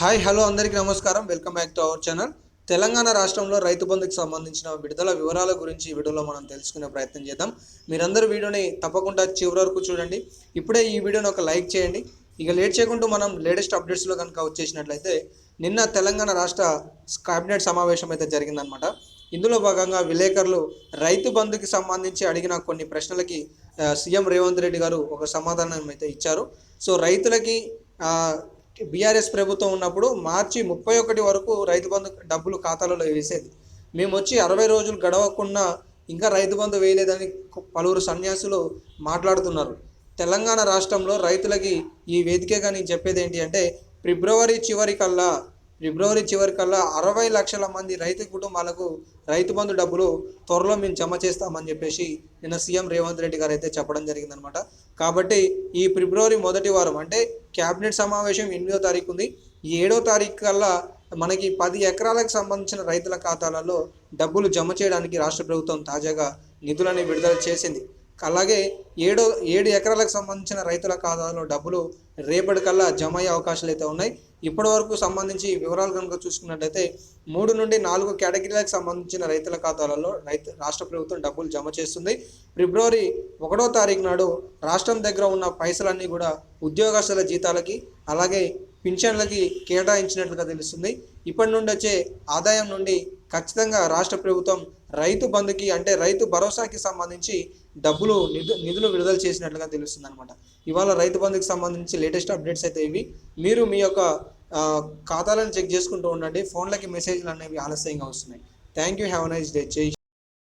Hi hello అందరికీ నమస్కారం. Welcome back to our channel. Telangana రాష్ట్రంలో రైతు బంధుకి సంబంధించిన విడుదల వివరాల గురించి ఈ వీడియోలో మనం తెలుసుకునే ప్రయత్నం చేద్దాం. మీరందరూ వీడియోని తప్పకుండా చివరి వరకు చూడండి. ఇప్పుడే ఈ వీడియోని ఒక లైక్ చేయండి. ఇక లేట్ చేయకుండా మనం లేటెస్ట్ అప్డేట్స్లో కనుక వచ్చేసినట్లయితే నిన్న తెలంగాణ రాష్ట్ర కేబినెట్ సమావేశం అయితే జరిగిందనమాట ఇందులో భాగంగా విలేకరులు రైతు బంధుకి సంబంధించి అడిగిన కొన్ని ప్రశ్నలకి సీఎం రేవంత్ రెడ్డి గారు ఒక సమాధానం అయితే ఇచ్చారు. సో రైతులకి బీఆర్ఎస్ ప్రభుత్వం ఉన్నప్పుడు మార్చి ముప్పై ఒకటి వరకు రైతు బంధు డబ్బులు ఖాతాలలో వేసేది. మేము వచ్చి అరవై రోజులు గడవకుండా ఇంకా రైతు బంధు వేయలేదని పలువురు సన్యాసులు మాట్లాడుతున్నారు. తెలంగాణ రాష్ట్రంలో రైతులకి ఈ వేదికగా నేను చెప్పేది ఏంటి అంటే ఫిబ్రవరి చివరి కల్లా ఫిబ్రవరి చివరి కల్లా అరవై లక్షల మంది రైతు కుటుంబాలకు రైతు బంధు డబ్బులు త్వరలో మేము జమ చేస్తామని చెప్పేసి నిన్న సీఎం రేవంత్ రెడ్డి గారు అయితే చెప్పడం జరిగిందనమాట. కాబట్టి ఈ ఫిబ్రవరి మొదటి వారం అంటే క్యాబినెట్ సమావేశం ఎనిమిదో తారీఖు ఉంది. ఈ ఏడో తారీఖు కల్లా మనకి పది ఎకరాలకు సంబంధించిన రైతుల ఖాతాలలో డబ్బులు జమ చేయడానికి రాష్ట్ర ప్రభుత్వం తాజాగా నిధులని విడుదల చేసింది. అలాగే ఏడు ఏడు ఎకరాలకు సంబంధించిన రైతుల ఖాతాలో డబ్బులు రేపటి కల్లా జమ అయ్యే అవకాశాలు అయితే ఉన్నాయి. ఇప్పటి వరకు సంబంధించి వివరాలు కనుక చూసుకున్నట్లయితే మూడు నుండి నాలుగు కేటగిరీలకు సంబంధించిన రైతుల ఖాతాలలో రైతు రాష్ట్ర ప్రభుత్వం డబ్బులు జమ చేస్తుంది. ఫిబ్రవరి ఒకటో తారీఖు నాడు రాష్ట్రం దగ్గర ఉన్న పైసలన్నీ కూడా ఉద్యోగస్తుల జీతాలకి అలాగే పింఛన్లకి కేటాయించినట్లుగా తెలుస్తుంది. ఇప్పటి నుండి వచ్చే ఆదాయం నుండి ఖచ్చితంగా రాష్ట్ర ప్రభుత్వం రైతు బంధుకి అంటే రైతు భరోసాకి సంబంధించి డబ్బులు నిధు నిధులు విడుదల చేసినట్లుగా తెలుస్తుంది అనమాట ఇవాళ రైతు బంధుకి సంబంధించి లేటెస్ట్ అప్డేట్స్ అయితే ఇవి. మీరు మీ యొక్క ఖాతాలను చెక్ చేసుకుంటూ ఉండండి. ఫోన్లకి మెసేజ్లు అనేవి ఆలస్యంగా వస్తున్నాయి. Thank you. Have nice day. జై